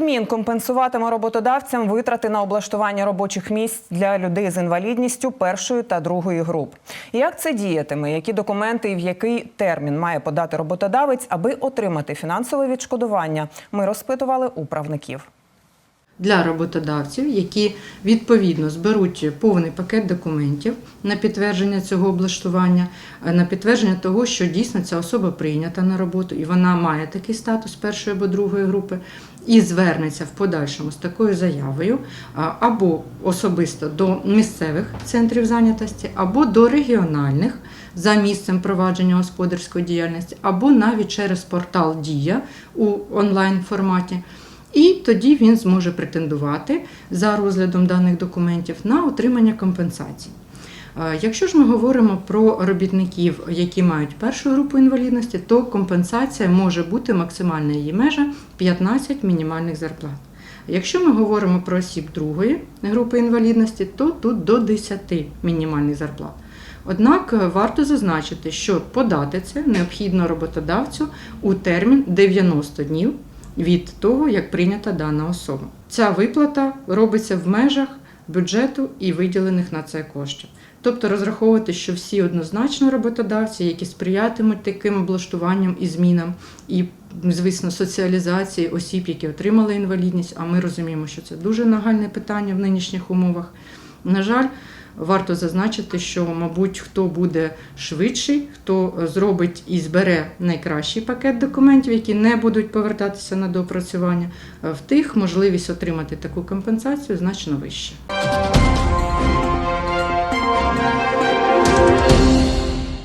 Кабмін компенсуватиме роботодавцям витрати на облаштування робочих місць для людей з інвалідністю першої та другої груп. Як це діятиме? Які документи і в який термін має подати роботодавець, аби отримати фінансове відшкодування? Ми розпитували у правників. Для роботодавців, які відповідно зберуть повний пакет документів на підтвердження цього облаштування, е, на підтвердження того, що дійсно ця особа прийнята на роботу і вона має такий статус першої або другої групи, і звернеться в подальшому з такою заявою або особисто до місцевих центрів зайнятості, або до регіональних за місцем провадження господарської діяльності, або навіть через портал Дія у онлайн форматі. І тоді він зможе претендувати за розглядом даних документів на отримання компенсацій. Якщо ж ми говоримо про робітників, які мають першу групу інвалідності, то компенсація може бути максимальна її межа 15 мінімальних зарплат. Якщо ми говоримо про осіб другої групи інвалідності, то тут до 10 мінімальних зарплат. Однак е, варто зазначити, що подати це необхідно роботодавцю у термін 90 днів від того, як прийнята дана особа. Ця виплата робиться в межах бюджету і виділених на це коштів. Тобто розраховувати, що всі однозначно роботодавці, які сприятимуть таким облаштуванням і змінам, і, звісно, соціалізації осіб, які отримали інвалідність, а ми розуміємо, що це дуже нагальне питання в нинішніх умовах. На жаль, варто зазначити, що, мабуть, хто буде швидший, хто зробить і збере найкращий пакет документів, які не будуть повертатися на доопрацювання, в тих можливість отримати таку компенсацію значно вища.